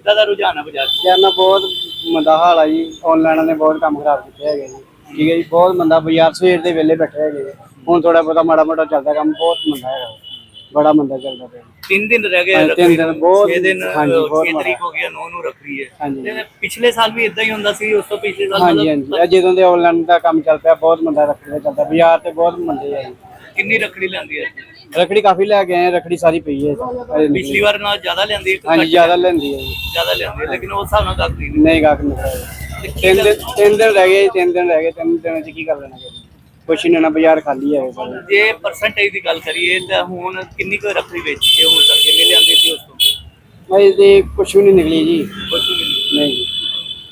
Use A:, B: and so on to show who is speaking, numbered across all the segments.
A: ਕਿੱਦਾਂ ਦਾ ਰੁਝਾਨ ਹੈ ਬਾਜ਼ਾਰ 'ਚ?
B: ਯਾਰ ਨਾ ਬਹੁਤ ਮੰਦਾ ਹਾਲ ਆ ਜੀ। ਆਨਲਾਈਨ ਨੇ ਬਹੁਤ ਕੰਮ ਖਰਾਬ ਕੀਤੇ ਹੈਗੇ ਜੀ ਠੀਕ ਹੈ ਜੀ ਬਹੁਤ ਮੰਦਾ ਬਾਜ਼ਾਰ ਸਵੇਰ ਦੇ ਵੇਲੇ ਬੈਠੇ ਹੈਗੇ ਜੀ। ਹੁਣ ਥੋੜਾ ਬਹੁਤਾ ਮਾੜਾ ਮੋਟਾ ਚੱਲਦਾ ਕੰਮ ਬਹੁਤ ਮੰਦਾ ਹੈਗਾ। ਬੜਾ ਮੰਦਾ ਚੱਲਦਾ ਪਿਆ।
A: ਤਿੰਨ ਦਿਨ ਰਹਿ ਗਏ
B: ਹਾਂਜੀ, ਤਿੰਨ
A: ਰੱਖੜੀ
B: ਦਿਨ। ਬਹੁਤ-
A: ਛੇ ਦਿਨ
B: ਹਾਂਜੀ, ਬਹੁਤ
A: 6
B: ਮਾੜਾ।
A: ਤਰੀਕ ਹੋ ਗਿਆ 9 ਨੂੰ ਰੱਖੜੀ ਹੈ।
B: ਹਾਂਜੀ।
A: ਤੇ ਪਿਛਲੇ ਸਾਲ ਵੀ ਇਦਾਂ ਹੀ ਹੁੰਦਾ ਸੀ ਉਸ ਤੋਂ ਪਿਛਲੇ ਸਾਲ
B: ਹਾਂਜੀ ਹਾਂਜੀ। ਇਹ ਜਦੋਂ ਦੇ ਆਨਲਾਈਨ ਦਾ ਕੰਮ ਚੱਲ ਪਿਆ ਬਹੁਤ ਮੰਦਾ ਰੱਖੜੀ ਦਾ ਚੱਲਦਾ। ਬਾਜ਼ਾਰ ਤੇ ਬਹੁਤ ਮੰਦੇ ਆ ਜੀ।
A: ਕਿੰਨੀ ਰੱਖੜੀ ਲੈਂਦੀ ਹੈ
B: ਰੱਖੜੀ ਕਾਫੀ ਲੈ ਕੇ ਆਏ ਰੱਖੜੀ ਸਾਰੀ ਪਈ ਹੈ।
A: ਪਿਛਲੀ ਵਾਰ ਨਾਲ ਜ਼ਿਆਦਾ ਲੈਂਦੀ ਹੈ
B: ਹਾਂਜੀ ਜ਼ਿਆਦਾ ਲੈਂਦੀ ਹੈ
A: ਜ਼ਿਆਦਾ ਲੈਂਦੀ ਹੈ ਲੇਕਿਨ ਉਸ ਹਿਸਾਬ ਨਾਲ ਗੱਲ ਨਹੀਂ।
B: ਨਹੀਂ ਗਾਹਕ ਨਹੀਂ ਤਿੰਨ ਦਿਨ ਤਿੰਨ ਦਿਨ ਰਹਿ ਗਏ ਤਿੰਨ ਦਿਨ ਰਹਿ ਗਏ ਤਿੰਨ ਦਿਨਾਂ ਚ ਕੀ ਕਰ ਲੈਣਾ? ਕੁਛ ਨਹੀਂ ਨਾ ਬਾਜ਼ਾਰ ਖਾਲੀ ਹੈ
A: ਜੇ ਪਰਸੈਂਟੇਜ ਦੀ ਗੱਲ ਕਰੀਏ ਤਾਂ ਹੁਣ ਕਿੰਨੀ ਕੁ ਰੱਖੜੀ ਵੇਚੀ ਹੈ ਹੁਣ ਤੱਕ ਕਿੰਨੇ ਲਿਆਂਦੀ ਸੀ ਉਸ ਤੋਂ?
B: ਅਜੇ ਤੇ ਕੁਛ ਵੀ ਨਹੀਂ ਨਿਕਲੀ ਜੀ।
A: ਕੁਝ ਵੀ ਨਹੀਂ।
B: ਨਹੀਂ ਜੀ।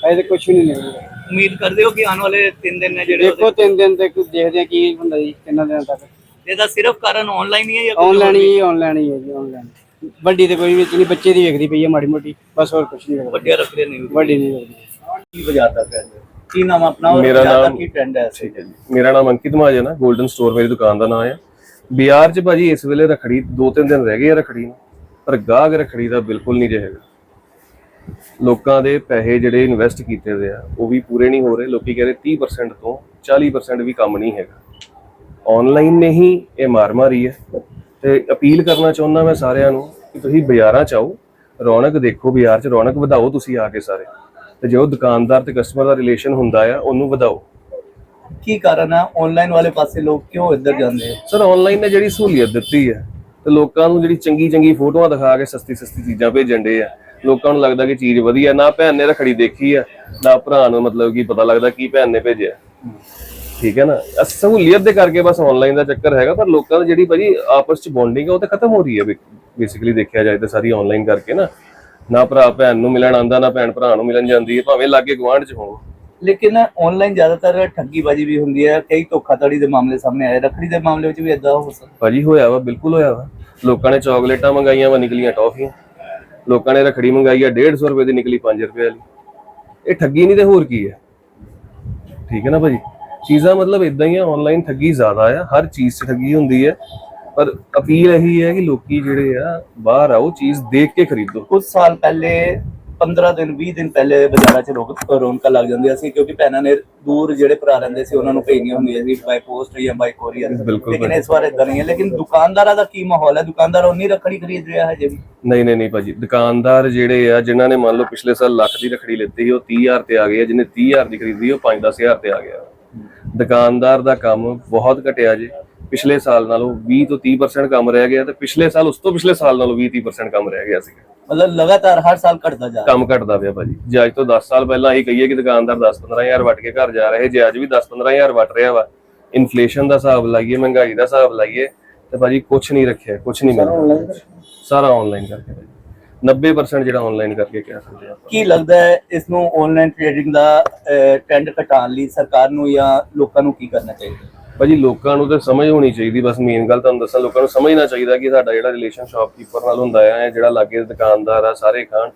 B: ਅਜੇ ਤੇ ਕੁਛ ਵੀ ਨਹੀਂ ਨਿਕਲੀ।
A: ਉਮੀਦ ਕਰਦੇ ਹੋ ਕਿ ਆਉਣ ਵਾਲੇ 3 ਦਿਨ ਨੇ ਜਿਹੜੇ
B: ਦੇਖੋ ਤਿੰਨ ਦਿਨ ਤੱਕ ਦੇਖਦੇ ਆ ਕੀ ਹੁੰਦਾ ਜੀ ਤਿੰਨਾਂ ਦਿਨਾਂ ਤੱਕ।
A: ਇਹਦਾ ਸਿਰਫ ਕਾਰਨ ਆਨਲਾਈਨ ਹੀ ਹੈ ਜਾਂ ਕੁਝ
B: ਆਨਲਾਈਨ ਹੀ ਆਨਲਾਈਨ ਹੀ ਹੈ ਜੀ ਆਨਲਾਈਨ ਵੱਡੀ ਤੇ ਕੋਈ ਵਿੱਚ ਨਹੀਂ ਬੱਚੇ ਦੀ ਵੇਖਦੀ ਪਈ ਹੈ ਮਾੜੀ ਮੋਟੀ ਬਸ ਹੋਰ ਕੁਛ ਨਹੀਂ
A: ਵੱਡੀਆਂ ਰੱਖੜੀਆਂ ਨਹੀਂ।
B: ਵੱਡੀ ਨਹੀਂ ਵੇਖਦੀ।
A: ਕੀ ਦਾ ਟ੍ਰੈਂਡ ਹੈ ਕੀ ਨਾਮ ਆਪਣਾ ਔਰ
C: ਮੇਰਾ ਨਾਮ-
A: ਕੀ ਟ੍ਰੈਂਡ ਹੈ
C: ਠੀਕ ਹੈ ਜੀ। ਮੇਰਾ ਨਾਮ ਅੰਕਿਤ ਮਹਾਜਨ ਹੈ 골ਡਨ ਸਟੋਰ ਮੇਰੀ ਦੁਕਾਨ ਦਾ ਨਾਮ ਹੈ। ਬਿਹਾਰ 'ਚ ਭਾਜੀ ਇਸ ਵੇਲੇ ਰਖੜੀ ਦੋ ਤਿੰਨ ਦਿਨ ਰਹਿ ਗਏ ਆ ਰਖੜੀ ਨੂੰ ਪਰ ਗਾਹਕ ਰਖੜੀ ਦਾ ਬਿਲਕੁਲ ਨਹੀਂ ਰਹੇਗਾ ਲੋਕਾਂ ਦੇ ਪੈਸੇ ਜਿਹੜੇ ਇਨਵੈਸਟ ਕੀਤੇ ਹੋਏ ਆ ਉਹ ਵੀ ਪੂਰੇ ਨਹੀਂ ਹੋ ਰਹੇ। ਲੋਕੀ ਕਹਿੰਦੇ 30% ਤੋਂ 40% ਵੀ ਕੰਮ ਨਹੀਂ ਹੈਗਾ। ਆਨਲਾਈਨ ਨੇ ਹੀ ਇਹ ਮਾਰ ਮਾਰੀ ਹੈ। ਤੇ ਅਪੀਲ ਕਰਨਾ ਚਾਹੁੰਦਾ ਮੈਂ ਸਾਰਿਆਂ ਨੂੰ ਕਿ ਤੁਸੀਂ ਬਾਜ਼ਾਰਾਂ 'ਚ ਆਓ ਰੌਣਕ ਦੇਖੋ ਬਾਜ਼ਾਰ 'ਚ ਰੌਣਕ ਵਧਾਓ ਤੁਸੀਂ ਆ ਕੇ ਸਾਰੇ। ਤੇ ਜੋ ਦੁਕਾਨਦਾਰ ਤੇ ਕਸਟਮਰ ਦਾ ਰਿਲੇਸ਼ਨ ਹੁੰਦਾ ਆ ਉਹਨੂੰ ਵਧਾਓ।
A: ਕੀ ਕਾਰਨ ਹੈ ਆਨਲਾਈਨ ਵਾਲੇ ਪਾਸੇ ਲੋਕ ਕਿਉਂ ਇੱਧਰ ਜਾਂਦੇ
C: ਸਰ ਆਨਲਾਈਨ ਨੇ ਜਿਹੜੀ ਸਹੂਲੀਅਤ ਦਿੱਤੀ ਹੈ ਤੇ ਲੋਕਾਂ ਨੂੰ ਜਿਹੜੀ ਚੰਗੀ ਚੰਗੀ ਫੋਟੋਆਂ ਦਿਖਾ ਕੇ ਸਸਤੀ ਸਸਤੀ ਚੀਜ਼ਾਂ ਭੇਜਣ ਦੇ ਆ। ਲੋਕਾਂ ਨੂੰ ਲੱਗਦਾ ਕਿ ਚੀਜ਼ ਵਧੀਆ ਨਾ ਭੈਣ ਨੇ ਰਖੜੀ ਦੇਖੀ ਆ ਨਾ ਭਰਾ ਨੂੰ ਮਤਲਬ ਕਿ ਪਤਾ ਲੱਗਦਾ ਕੀ ਭੈਣ ਨੇ ਭੇਜਿਆ। ਠੀਕ ਹੈ ਨਾ? ਸਹੂਲੀਅਤ ਦੇ ਕਰਕੇ ਬਸ ਆਨਲਾਈਨ ਦਾ ਚੱਕਰ ਹੈਗਾ ਪਰ ਲੋਕਾਂ ਦੀ ਜਿਹੜੀ ਭਾਜੀ ਆਪਸ ਚ ਬੌਂਡਿੰਗ ਹੈ ਉਹ ਤਾਂ ਖਤਮ ਹੋ ਰਹੀ ਹੈ ਬੇਸਿਕਲੀ ਦੇਖਿਆ ਜਾਏ ਤਾਂ ਸਾਰੀ ਆਨਲਾਈਨ ਕਰਕੇ ਨਾ। ਨਾ ਭਰਾ ਭੈਣ ਨੂੰ ਮਿਲਣ ਆਂਦਾ ਨਾ ਭੈਣ ਭਰਾ ਨੂੰ ਮਿਲਣ ਜਾਂਦੀ ਹੈ ਭਾਵੇਂ ਲਾਗੇ ਗਵਾਂਢ ਚ ਹੋਣ।
A: ਲੇਕਿਨ ਆਨਲਾਈਨ ਜ਼ਿਆਦਾਤਰ ਠੱਗੀਬਾਜ਼ੀ ਵੀ ਹੁੰਦੀ ਹੈ ਕਈ ਧੋਖਾਧੜੀ ਦੇ ਮਾਮਲੇ ਸਾਹਮਣੇ ਆਏ ਰੱਖੜੀ ਦੇ ਮਾਮਲੇ ਵਿੱਚ ਵੀ ਇਦਾਂ ਹੋ ਸਕਦਾ।
C: ਭਾਜੀ ਹੋਇਆ ਵਾ ਬਿਲਕੁਲ ਹੋਇਆ ਵਾ। ਲੋਕਾਂ ਨੇ ਚਾਕਲੇਟਾਂ ਮੰਗਾਈਆਂ ਵਾ ਨਿਕਲੀਆਂ ਟੌਫੀਆਂ। ਲੋਕਾਂ ਨੇ ਰਖੜੀ ਮੰਗਾਈ ਆ 150 ਰੁਪਏ ਦੀ ਨਿਕਲੀ 5 ਰੁਪਏ ਵਾਲੀ। ਇਹ ਠੱਗੀ ਨਹੀਂ ਤੇ ਹੋਰ ਕੀ ਹੈ? ਠੀਕ ਹੈ ਨਾ ਭਾਜੀ? ਚੀਜ਼ਾਂ ਮਤਲਬ ਇਦਾਂ ਹੀ ਆ ਆਨਲਾਈਨ ਠੱਗੀ ਜ਼ਿਆਦਾ ਆ ਹਰ ਚੀਜ਼ 'ਚ ਠੱਗੀ ਹੁੰਦੀ ਹੈ ਪਰ ਅਪੀਲ ਇਹੀ ਹੈ ਕਿ ਲੋਕੀ ਜਿਹੜੇ ਆ ਬਾਹਰ ਆਓ ਚੀਜ਼ ਦੇਖ ਕੇ ਖਰੀਦੋ।
A: ਕੁਝ ਸਾਲ ਪਹਿਲੇ 15 ਦਿਨ 20 ਦਿਨ ਪਹਿਲੇ ਬਾਜ਼ਾਰਾਂ 'ਚ ਰੌਣਕ ਰੌਣਕਾਂ ਲੱਗ ਜਾਂਦੀਆਂ ਸੀ ਕਿਉਂਕਿ ਭੈਣਾਂ ਨੇ ਦੂਰ ਜਿਹੜੇ ਭਰਾ ਰਹਿੰਦੇ ਸੀ ਉਹਨਾਂ ਨੂੰ ਭੇਜਣੀਆਂ ਹੁੰਦੀਆਂ ਸੀ ਬਾਈ ਪੋਸਟ ਜਾਂ ਬਾਈ ਕੋਰੀਅਰ ਲੇਕਿਨ ਇਸ ਵਾਰ ਇਦਾਂ ਨਹੀਂ ਹੈ। ਲੇਕਿਨ ਦੁਕਾਨਦਾਰਾਂ ਦਾ ਕੀ ਮਾਹੌਲ ਹੈ? ਦੁਕਾਨਦਾਰ ਉਨੀ ਰੱਖੜੀ ਖਰੀਦ ਰਿਹਾ ਹੈ ਜੇ ਵੀ।
C: ਨਹੀਂ ਨਹੀਂ ਨਹੀਂ ਭਾਜੀ। ਦੁਕਾਨਦਾਰ ਜਿਹੜੇ ਆ ਜਿਨ੍ਹਾਂ ਨੇ ਮੰਨ ਲਓ ਪਿਛਲੇ ਸਾਲ ਲੱਖ ਦੀ ਰਖੜੀ ਲਿੱਤੀ ਸੀ ਉਹ 30000 ਤੇ ਆ ਗਏ ਆ। ਜਿਹਨੇ 30000 ਦੀ ਖਰੀਦੀ ਉਹ 5-10000 ਤੇ ਆ ਗਿਆ। ਦੁਕਾਨਦਾਰ ਦਾ ਕੰਮ ਬਹੁਤ ਘਟਿਆ ਜੇ। ਪਿਛਲੇ ਸਾਲ ਨਾਲੋਂ 20 ਤੋਂ 30% ਕੰਮ ਰਹਿ ਗਿਆ ਤੇ ਪਿਛਲੇ ਸਾਲ ਉਸ ਤੋਂ ਪਿਛਲੇ ਸਾਲ ਨਾਲੋਂ 20-30% ਕੰਮ ਰਹਿ ਗਿਆ ਸੀਗਾ।
A: ਮਤਲਬ ਲਗਾਤਾਰ ਹਰ ਸਾਲ ਘਟਦਾ ਜਾ ਰਿਹਾ।
C: ਕੰਮ ਘਟਦਾ ਪਿਆ ਭਾਜੀ। ਜੇ ਅੱਜ ਤੋਂ 10 ਸਾਲ ਪਹਿਲਾਂ ਅਸੀਂ ਕਹੀਏ ਕਿ ਦੁਕਾਨਦਾਰ 10-15000 ਵੱਟ ਕੇ ਘਰ ਜਾ ਰਹੇ ਜੇ ਅੱਜ ਵੀ 10-15000 ਵੱਟ ਰਿਹਾ ਵਾ ਇਨਫਲੇਸ਼ਨ ਦਾ ਹਿਸਾਬ ਲਾਈਏ ਮਹਿੰਗਾਈ ਦਾ ਹਿਸਾਬ ਲਾਈਏ ਤੇ ਭਾਜੀ ਕੁਝ ਨਹੀਂ ਰੱਖਿਆ ਕੁਝ ਨਹੀਂ ਮਿਲਦਾ ਸਾਰਾ ਆਨਲਾਈਨ ਕਰਕੇ ਭਾਜੀ। 90% ਜਿਹੜਾ ਆਨਲਾਈਨ ਕਰਕੇ ਕਹਿ ਸਕਦੇ ਆ
A: ਕੀ ਲੱਗਦਾ ਹੈ ਇਸ ਨੂੰ ਆਨਲਾਈਨ ਟ੍ਰੇਡਿੰਗ ਦਾ ਟ੍ਰੈਂਡ ਘਟਾਉਣ ਲਈ ਸਰਕਾਰ ਨੂੰ ਜਾਂ ਲੋਕਾਂ ਨੂੰ ਕੀ ਕਰਨਾ ਚਾਹੀਦਾ?
C: ਭਾਜੀ ਲੋਕਾਂ ਨੂੰ ਤਾਂ ਸਮਝ ਹੋਣੀ ਚਾਹੀਦੀ ਬਸ ਮੇਨ ਗੱਲ ਤੁਹਾਨੂੰ ਦੱਸਾਂ ਲੋਕਾਂ ਨੂੰ ਸਮਝਣਾ ਚਾਹੀਦਾ ਕਿ ਸਾਡਾ ਜਿਹੜਾ ਰਿਲੇਸ਼ਨ ਸ਼ਾਪਕੀਪਰ ਨਾਲ ਹੁੰਦਾ ਆ ਜਿਹੜਾ ਲਾਗੇ ਦੁਕਾਨਦਾਰ ਆ ਸਾਰੇ ਖਾਣ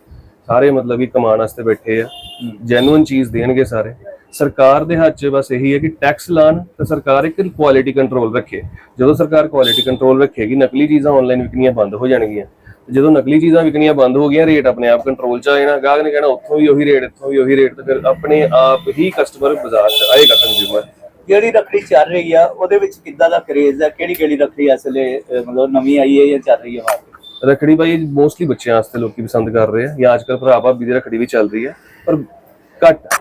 C: ਸਾਰੇ ਮਤਲਬ ਕਿ ਕਮਾਉਣ ਵਾਸਤੇ ਬੈਠੇ ਆ ਜੈਨੂਇਨ ਚੀਜ਼ ਦੇਣਗੇ ਸਾਰੇ। ਸਰਕਾਰ ਦੇ ਹੱਥ 'ਚ ਬਸ ਇਹੀ ਹੈ ਕਿ ਟੈਕਸ ਲਾਣ ਤੇ ਸਰਕਾਰ ਇੱਕ ਕੁਆਲਿਟੀ ਕੰਟਰੋਲ ਰੱਖੇ। ਜਦੋਂ ਸਰਕਾਰ ਕੁਆਲਿਟੀ ਕੰਟਰੋਲ ਰੱਖੇਗੀ ਨਕਲੀ ਚੀਜ਼ਾਂ ਆਨਲਾਈਨ ਵਿਕਣੀਆਂ ਬੰਦ ਹੋ ਜਾਣਗੀਆਂ। ਜਦੋਂ ਨਕਲੀ ਚੀਜ਼ਾਂ ਵਿਕਣੀਆਂ ਬੰਦ ਹੋ ਗਈਆਂ ਰੇਟ ਆਪਣੇ ਆਪ ਕੰਟਰੋਲ 'ਚ ਆ ਜਾਣਾ। ਗਾਹਕ ਨੇ ਕਹਿਣਾ ਉੱਥੋਂ ਵੀ ਉਹੀ ਰੇਟ ਇੱਥੋਂ ਵੀ ਉਹੀ ਰੇਟ ਤੇ ਫਿਰ ਆਪਣੇ ਆਪ ਹੀ ਕਸਟਮਰ ਬਾਜ਼ਾਰ 'ਚ ਆਏਗਾ ਕੰਜ਼ਿਊਮਰ
A: ਜਿਹੜੀ ਰੱਖੜੀ ਚੱਲ ਰਹੀ ਆ ਉਹਦੇ ਵਿੱਚ ਕਿੱਦਾਂ ਦਾ ਕਰੇਜ਼ ਹੈ ਕਿਹੜੀ ਕਿਹੜੀ ਰੱਖੜੀ ਇਸ ਵੇਲੇ ਅਹ, ਮਤਲਬ ਨਵੀਂ ਆਈ ਹੈ ਜਾਂ ਚੱਲ ਰਹੀ ਹੈ ਮਾਰਕੀਟ
C: ਰਖੜੀ ਭਾਈ ਮੋਸਟਲੀ ਬੱਚਿਆਂ ਵਾਸਤੇ ਲੋਕੀ ਪਸੰਦ ਕਰ ਰਹੇ ਆ। ਜਾਂ ਅੱਜਕੱਲ ਭਰਾ ਭਾਬੀ ਦੀ ਰਖੜੀ ਵੀ ਚੱਲ ਰਹੀ ਹੈ ਪਰ ਘੱਟ ਆ।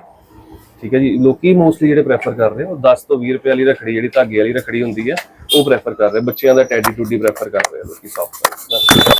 C: ਠੀਕ ਹੈ ਜੀ ਲੋਕੀ ਮੋਸਟਲੀ ਜਿਹੜੇ ਪ੍ਰੈਫਰ ਕਰ ਰਹੇ ਆ, ਉਹ 10 ਤੋਂ 20 ਰੁਪਏ ਵਾਲੀ ਰਖੜੀ ਜਿਹੜੀ ਧਾਗੇ ਵਾਲੀ ਰਖੜੀ ਹੁੰਦੀ ਹੈ ਉਹ ਪ੍ਰੈਫਰ ਕਰ ਰਹੇ ਆ। ਬੱਚਿਆਂ ਦਾ ਟੈਡੀ ਟੂਡੀ ਪ੍ਰੈਫਰ ਕਰ ਰਹੇ ਆ ਲੋਕੀ ਸੌਫਟ